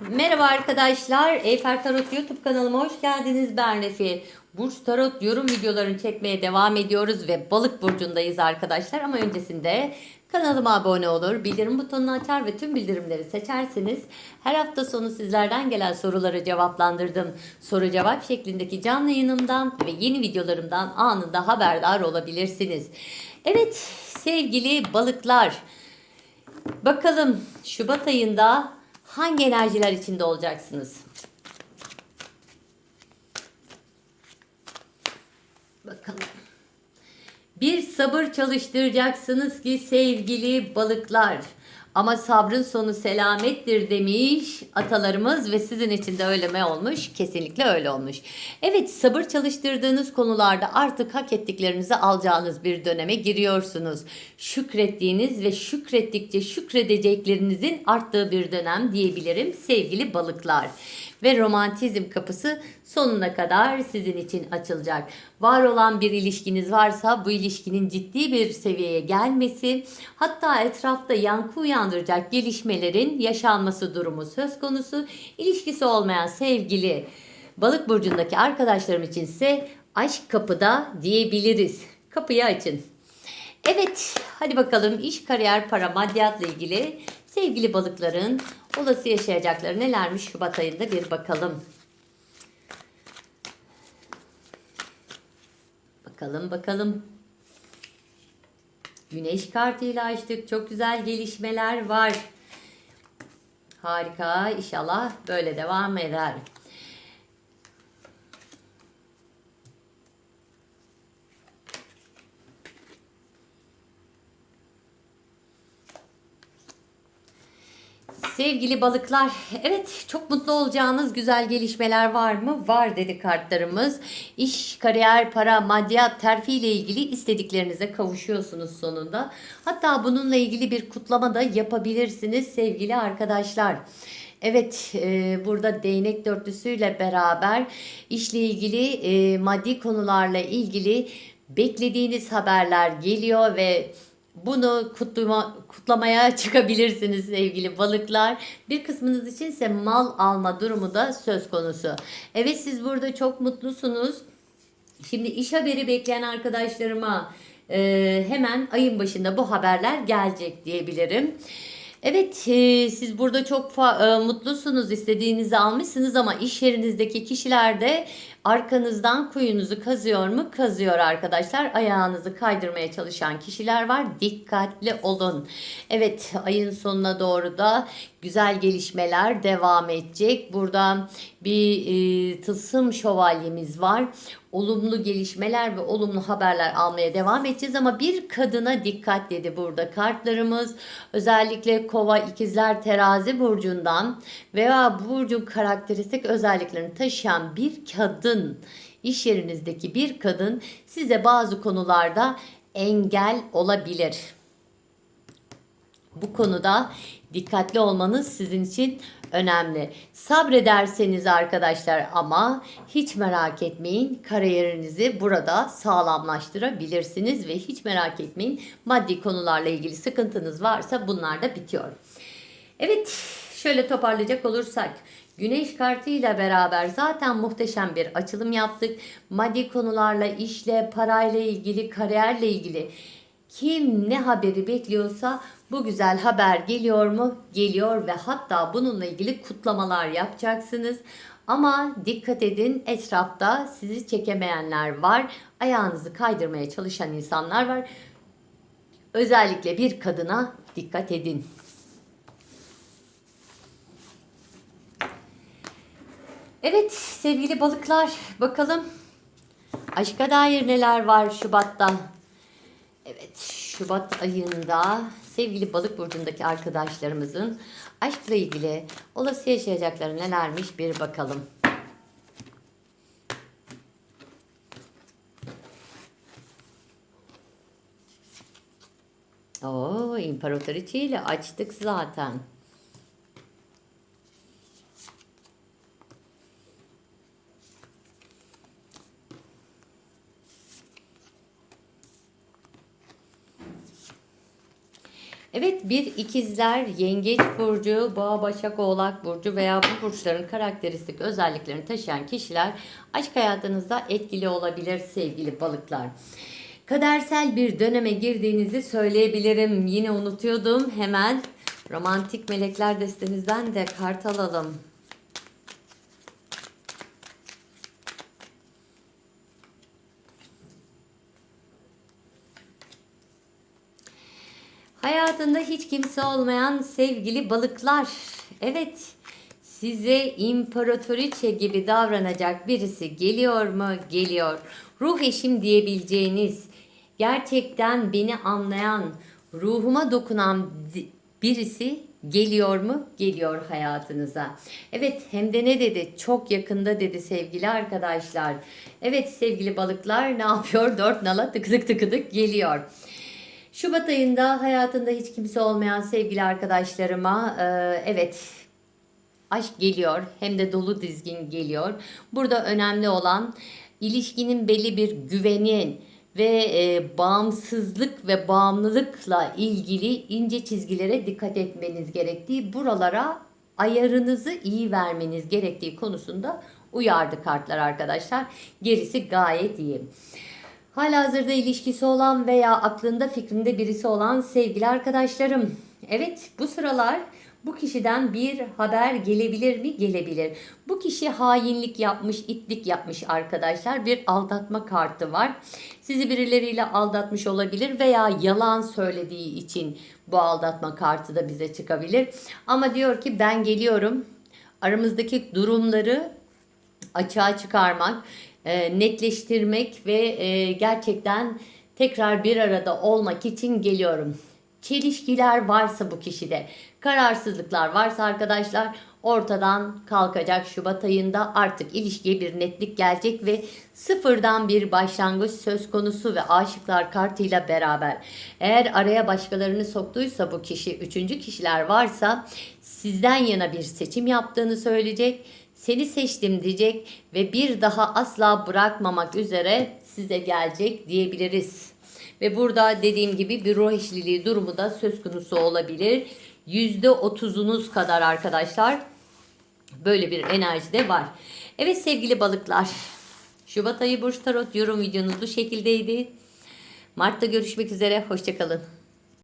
Merhaba arkadaşlar. Eyfer Tarot YouTube kanalıma hoş geldiniz. Ben Refi. Burç Tarot yorum videolarını çekmeye devam ediyoruz ve balık burcundayız arkadaşlar. Ama öncesinde kanalıma abone olur, bildirim butonunu açar ve tüm bildirimleri seçerseniz her hafta sonu sizlerden gelen soruları cevaplandırdım. Soru cevap şeklindeki canlı yayınımdan ve yeni videolarımdan anında haberdar olabilirsiniz. Evet sevgili balıklar. Bakalım Şubat ayında hangi enerjiler içinde olacaksınız? Bakalım. Bir sabır çalıştıracaksınız ki sevgili balıklar. Ama sabrın sonu selamettir demiş atalarımız ve sizin için de öyle mi olmuş? Kesinlikle öyle olmuş. Evet sabır çalıştırdığınız konularda artık hak ettiklerinizi alacağınız bir döneme giriyorsunuz. Şükrettiğiniz ve şükrettikçe şükredeceklerinizin arttığı bir dönem diyebilirim sevgili balıklar ve romantizm kapısı sonuna kadar sizin için açılacak. Var olan bir ilişkiniz varsa bu ilişkinin ciddi bir seviyeye gelmesi, hatta etrafta yankı uyandıracak gelişmelerin yaşanması durumu söz konusu. İlişkisi olmayan sevgili balık burcundaki arkadaşlarım için ise aşk kapıda diyebiliriz. Kapıyı açın. Evet, hadi bakalım iş, kariyer, para, maddiyatla ilgili sevgili balıkların olası yaşayacakları nelermiş Şubat ayında bir bakalım. Bakalım bakalım. Güneş kartıyla açtık. Çok güzel gelişmeler var. Harika. İnşallah böyle devam eder. Sevgili balıklar, evet çok mutlu olacağınız güzel gelişmeler var mı? Var dedi kartlarımız. İş, kariyer, para, maddiyat, terfi ile ilgili istediklerinize kavuşuyorsunuz sonunda. Hatta bununla ilgili bir kutlama da yapabilirsiniz sevgili arkadaşlar. Evet e, burada değnek dörtlüsüyle beraber işle ilgili e, maddi konularla ilgili beklediğiniz haberler geliyor ve bunu kutlama, kutlamaya çıkabilirsiniz sevgili balıklar. Bir kısmınız için ise mal alma durumu da söz konusu. Evet siz burada çok mutlusunuz. Şimdi iş haberi bekleyen arkadaşlarıma e, hemen ayın başında bu haberler gelecek diyebilirim. Evet e, siz burada çok e, mutlusunuz istediğinizi almışsınız ama iş yerinizdeki kişiler de arkanızdan kuyunuzu kazıyor mu? Kazıyor arkadaşlar. Ayağınızı kaydırmaya çalışan kişiler var. Dikkatli olun. Evet ayın sonuna doğru da güzel gelişmeler devam edecek. Burada bir e, tılsım şövalyemiz var. Olumlu gelişmeler ve olumlu haberler almaya devam edeceğiz ama bir kadına dikkat dedi burada kartlarımız. Özellikle kova, ikizler, terazi burcundan veya bu burcun karakteristik özelliklerini taşıyan bir kadın, iş yerinizdeki bir kadın size bazı konularda engel olabilir. Bu konuda dikkatli olmanız sizin için önemli. Sabrederseniz arkadaşlar ama hiç merak etmeyin kariyerinizi burada sağlamlaştırabilirsiniz ve hiç merak etmeyin maddi konularla ilgili sıkıntınız varsa bunlar da bitiyor. Evet şöyle toparlayacak olursak Güneş kartıyla beraber zaten muhteşem bir açılım yaptık. Maddi konularla, işle, parayla ilgili, kariyerle ilgili kim ne haberi bekliyorsa bu güzel haber geliyor mu? Geliyor ve hatta bununla ilgili kutlamalar yapacaksınız. Ama dikkat edin etrafta sizi çekemeyenler var. Ayağınızı kaydırmaya çalışan insanlar var. Özellikle bir kadına dikkat edin. Evet sevgili balıklar bakalım aşka dair neler var Şubat'ta. Evet Şubat ayında sevgili balık burcundaki arkadaşlarımızın aşkla ilgili olası yaşayacakları nelermiş bir bakalım. Oo, imparatoriçe ile açtık zaten. Evet bir ikizler, yengeç burcu, boğa, başak, oğlak burcu veya bu burçların karakteristik özelliklerini taşıyan kişiler aşk hayatınızda etkili olabilir sevgili balıklar. Kadersel bir döneme girdiğinizi söyleyebilirim. Yine unutuyordum. Hemen romantik melekler destenizden de kart alalım. Hayatında hiç kimse olmayan sevgili balıklar. Evet, size imparatoriçe gibi davranacak birisi geliyor mu? Geliyor. Ruh eşim diyebileceğiniz, gerçekten beni anlayan, ruhuma dokunan birisi geliyor mu? Geliyor hayatınıza. Evet hem de ne dedi? Çok yakında dedi sevgili arkadaşlar. Evet sevgili balıklar ne yapıyor? Dört nala tık tık tık tık geliyor. Şubat ayında hayatında hiç kimse olmayan sevgili arkadaşlarıma e, evet aşk geliyor hem de dolu dizgin geliyor. Burada önemli olan ilişkinin belli bir güvenin ve e, bağımsızlık ve bağımlılıkla ilgili ince çizgilere dikkat etmeniz gerektiği, buralara ayarınızı iyi vermeniz gerektiği konusunda uyardı kartlar arkadaşlar. Gerisi gayet iyi. Halihazırda ilişkisi olan veya aklında fikrinde birisi olan sevgili arkadaşlarım. Evet bu sıralar bu kişiden bir haber gelebilir mi? Gelebilir. Bu kişi hainlik yapmış, itlik yapmış arkadaşlar. Bir aldatma kartı var. Sizi birileriyle aldatmış olabilir veya yalan söylediği için bu aldatma kartı da bize çıkabilir. Ama diyor ki ben geliyorum. Aramızdaki durumları açığa çıkarmak, e, netleştirmek ve e, gerçekten tekrar bir arada olmak için geliyorum. Çelişkiler varsa bu kişide, kararsızlıklar varsa arkadaşlar ortadan kalkacak Şubat ayında artık ilişkiye bir netlik gelecek ve sıfırdan bir başlangıç söz konusu ve aşıklar kartıyla beraber. Eğer araya başkalarını soktuysa bu kişi, üçüncü kişiler varsa sizden yana bir seçim yaptığını söyleyecek seni seçtim diyecek ve bir daha asla bırakmamak üzere size gelecek diyebiliriz. Ve burada dediğim gibi bir ruh eşliliği durumu da söz konusu olabilir. %30'unuz kadar arkadaşlar böyle bir enerji de var. Evet sevgili balıklar. Şubat ayı Burç Tarot yorum videonuz bu şekildeydi. Mart'ta görüşmek üzere. Hoşçakalın.